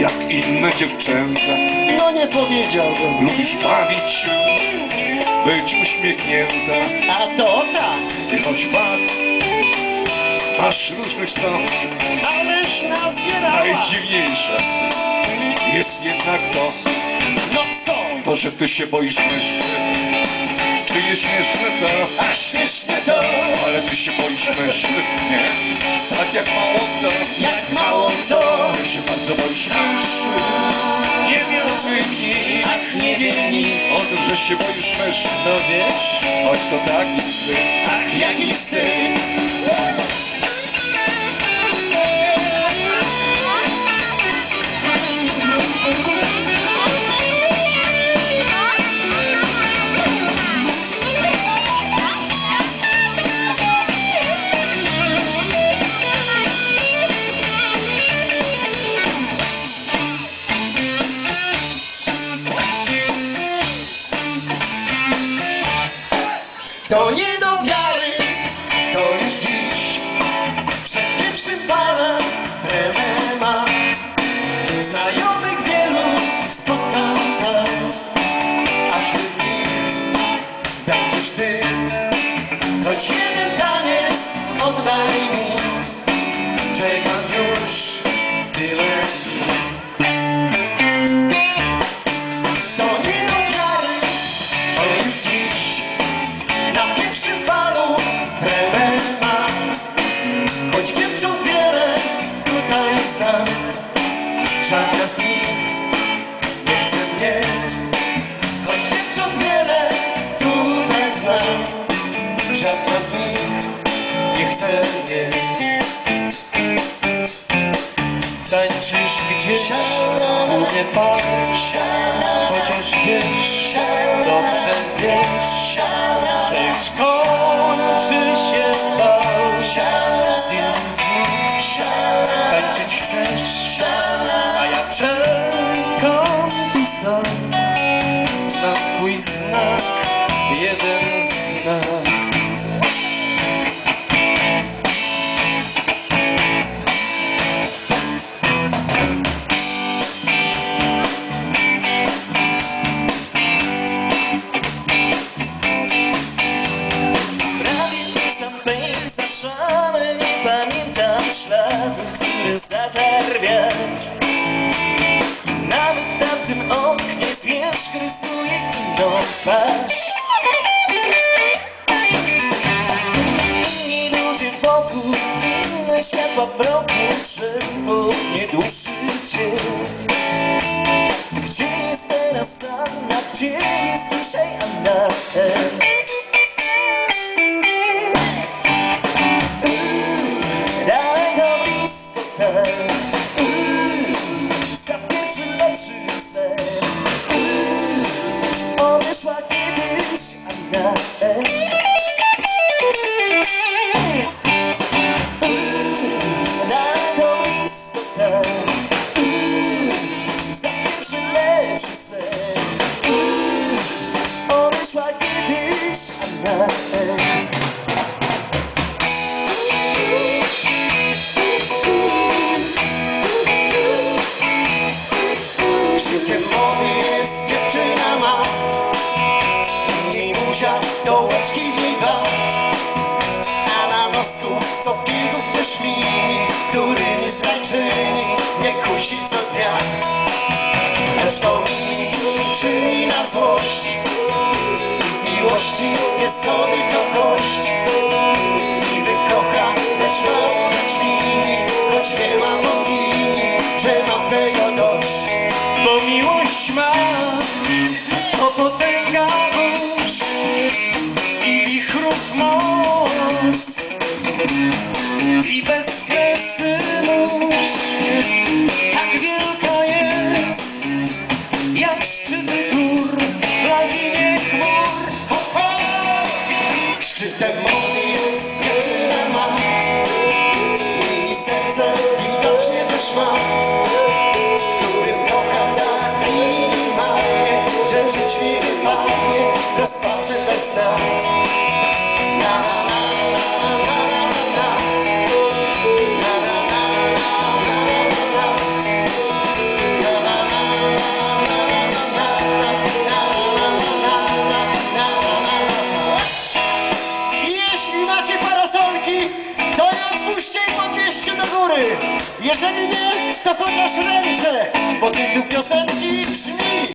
jak inne dziewczęta. No nie powiedziałbym. Lubisz bawić się, być uśmiechnięta. A to tak, I choć wad masz różnych stron, aleś nazbierała. najdziwniejsze jest jednak to, No co? to, że ty się boisz mężczyzn. Czy jest śmieszne to? A śmieszne to, Ale ty się boisz mężczyzn, nie? Tak jak mało kto. jak mało kto. Ty się bardzo boisz mężczyzn. Nie wie o czym nikt. Ach, nie wie nikt. O tym, że się boisz mężczyzn. No wiesz? Choć to taki wstyd. Ach, jaki wstyd. To nie do wiary, nie patrz Chociaż wiesz, dobrze wiesz Że już kończy się bal. Z tańczyć chcesz A ja czekam tu sam Na twój znak, jeden Tamtym oknie zmierzch rysuje inną twarz. Inni ludzie wokół, inne światła w mroku, przerwą nie duszy cię. Gdzie jest teraz Anna, gdzie jest dzisiaj Anna? Daleko That's what it is. I'm not Ooh, I'm not miłości Miłości niespotykam that moment. macie parasolki, to je otwórzcie i podnieście do góry. Jeżeli nie, to chociaż ręce, bo tytuł piosenki brzmi...